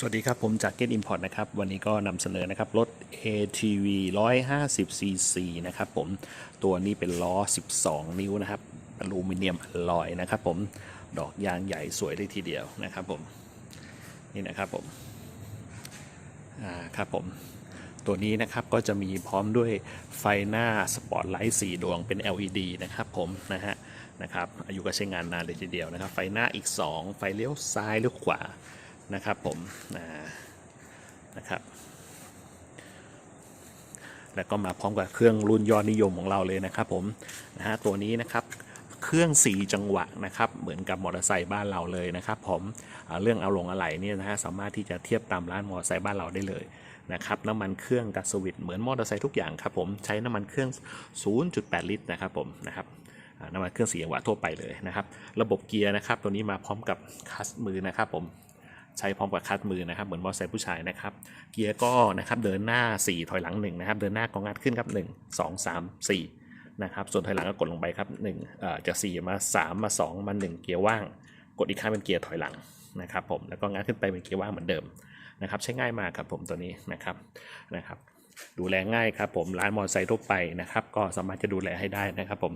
สวัสดีครับ ผมจาก Get Import นะครับ วันนี้ก็นำเสนอนะครับ รถ ATV 150 cc นะครับผมตัวนี้เป็นล้อ 12 นิ้วนะครับอลูมิเนียมอลลอยนะครับผมดอกยางใหญ่สวยเลยทีเดียวนะครับผม นี่นะครับผมอ่าครับผม ตัวนี้นะครับก็จะมีพร้อมด้วยไฟหน้าสปอตไลท์4ดวงเป็น LED นะครับผมนะฮะนะครับอายุการใช้งานนานเลยทีเดียวนะครับ ไฟหน้าอีก 2 ไฟเลี้ยวซ้ายเลี้ยวขวา นะครับผมนะครับ แล้วก็มาพร้อมกับเครื่องรุ่นยอดนิยมของเราเลยนะครับผมนะฮะตัวนี้นะครับเครื่อง 4 จังหวะนะครับเหมือนกับมอเตอร์ไซค์บ้านเราเลยนะครับผมเรื่องเอาลงอะไหล่เนี่ยนะฮะสามารถที่จะเทียบตามร้านมอเตอร์ไซค์บ้านเราได้เลยนะครับน้ำมันเครื่องกับสวิตเหมือนมอเตอร์ไซค์ทุกอย่างครับผมใช้น้ำมันเครื่อง 0.8 ลิตรนะครับผมนะครับน้ำมันเครื่องสี่จังหวะทั่วไปเลยนะครับ ระบบเกียร์นะครับ ตัวนี้มาพร้อมกับคัสมือนะครับผม ใช้พร้อมกับคัดมือนะครับ เหมือนมอเตอร์ไซค์ผู้ชายนะครับ เกียร์ก็นะครับเดินหน้า 4 ถอยหลัง1นะครับ เดินหน้าก็งัดขึ้นครับ1 2 3 4นะครับ ส่วนถอยหลังก็กดลงไปครับ1เอ่อจาก4มา 3 มา 2 มา 1 เกียร์ว่าง กดอีกครั้งเป็นเกียร์ถอยหลังนะครับผม แล้วก็งัดขึ้นไปเป็นเกียร์ว่างเหมือนเดิมนะครับ ใช้ง่ายมากครับผมตัวนี้นะครับนะครับ ดูแลง่ายครับผมร้านมอเตอร์ไซค์ทั่วไปนะครับ ก็สามารถจะดูแลให้ได้นะครับผม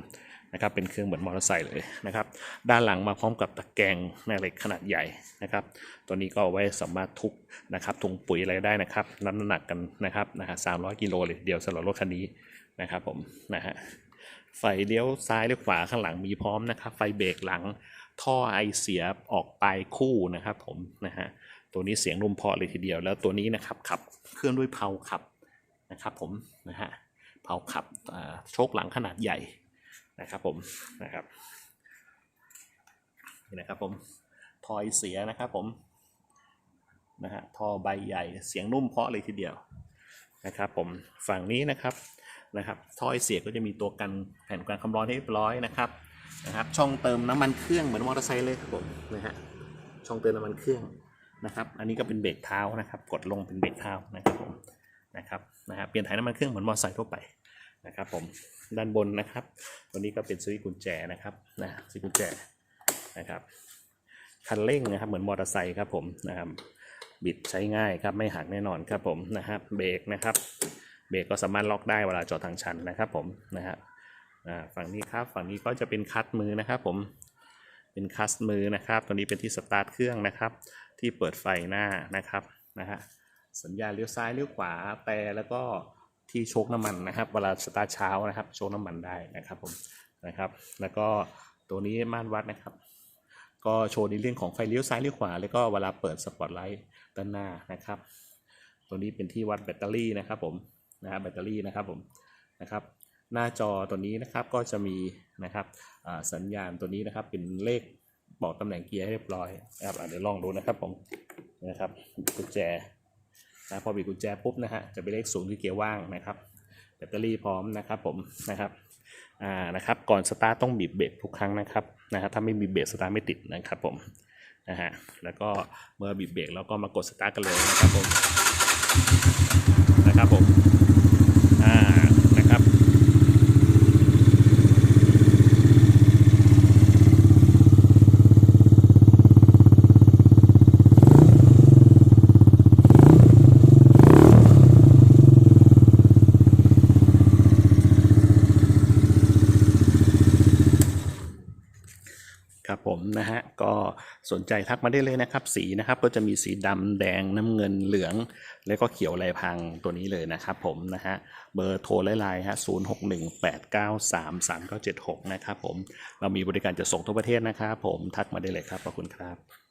นะครับเป็นเครื่องเหมือนมอเตอร์ไซค์เลยนะครับ ด้านหลังมาพร้อมกับตะแกรงแม่เหล็กขนาดใหญ่นะครับ ตัวนี้ก็เอาไว้สามารถทุกนะครับถุงปุ๋ยอะไรได้นะครับน้ำหนักกันนะครับนะฮะสามร้อยกิโลเลยเดียวสำหรับรถคันนี้นะครับผมนะฮะไฟเลี้ยวซ้ายเลี้ยวขวาข้างหลังมีพร้อมนะครับ ไฟเบรกหลังท่อไอเสียออกปลายคู่นะครับผมนะฮะตัวนี้เสียงนุ่มเพาะเลยทีเดียวแล้วตัวนี้นะครับขับเครื่องด้วยเพลาขับ นะครับผมนะฮะเผาขับโชคหลังขนาดใหญ่นะครับผมนะครับนี่นะครับผมทอยเสียนะครับผมนะฮะทอใบใหญ่เสียงนุ่มเพาะเลยทีเดียวนะครับผมฝั่งนี้นะครับนะครับทอยเสียก็จะมีตัวกันแผ่นกันความร้อนให้เรียบร้อยนะครับนะครับ ช่องเติมน้ำมันเครื่องเหมือนมอเตอร์ไซค์เลยครับผมนะฮะช่องเติมน้ำมันเครื่องนะครับ อันนี้ก็เป็นเบรกเท้านะครับ กดลงเป็นเบรกเท้านะครับผม นะครับนะฮะเปลี่ยนถ่ายน้ำมันเครื่องเหมือนมอเตอร์ไซค์ทั่วไปนะครับผมด้านบนนะครับตัวนี้ก็เป็นสวิตช์กุญแจนะครับนะสวิตช์กุญแจนะครับคันเร่งนะครับเหมือนมอเตอร์ไซค์ครับผมนะครับบิดใช้ง่ายครับไม่หักแน่นอนครับผมนะครับเบรกนะครับเบรกก็สามารถล็อกได้เวลาจอดทางชันนะครับผมนะฮะอ่าฝั่งนี้ครับฝั่งนี้ก็จะเป็นคัดมือนะครับผมเป็นคัสมือนะครับตัวนี้เป็นที่สตาร์ทเครื่องนะครับ ที่เปิดไฟหน้านะครับนะฮะ สัญญาณเลี้ยวซ้ายเลี้ยวขวาแต่แล้วก็ที่โชคน้ำมันนะครับ เวลาสตาร์ทเช้านะครับ โชคน้ำมันได้นะครับผมนะครับ แล้วก็ตัวนี้ม่านวัดนะครับ ก็โชว์ในเรื่องของไฟเลี้ยวซ้ายเลี้ยวขวา แล้วก็เวลาเปิดสปอตไลท์ด้านหน้านะครับ ตัวนี้เป็นที่วัดแบตเตอรี่นะครับผมนะครับแบตเตอรี่นะครับผมนะครับหน้าจอตัวนี้นะครับก็จะมีนะครับสัญญาณตัวนี้นะครับเป็นเลขบอกตำแหน่งเกียร์ให้เรียบร้อยนะครับอะเดี๋ยวลองดูนะครับผมนะครับกุญแจ นะพอบีบกุญแจปุ๊บนะฮะจะเป็นเลขศูนย์คือเกียร์ว่างนะครับแบตเตอรี่พร้อมนะครับผมนะครับอ่านะครับก่อนสตาร์ตต้องบีบเบรกทุกครั้งนะครับนะฮะถ้าไม่บีบเบรกสตาร์ไม่ติดนะครับผมนะฮะแล้วก็เมื่อบีบเบรกแล้วก็มากดสตาร์ทกันเลยนะครับผมนะครับผมอ่านะครับ ครับผม นะฮะก็สนใจทักมาได้เลยนะครับสีนะครับก็จะมีสีดำแดงน้ำเงินเหลือง แล้วก็เขียวลายพังตัวนี้เลยนะครับผมนะฮะเบอร์โทรไลน์ฮะศูนย์หกหนึ่งแปดเก้าสามสามเก้าเจ็ดหกนะครับผมเรามีบริการจะส่งทั่วประเทศนะครับผมทักมาได้เลยครับขอบคุณครับ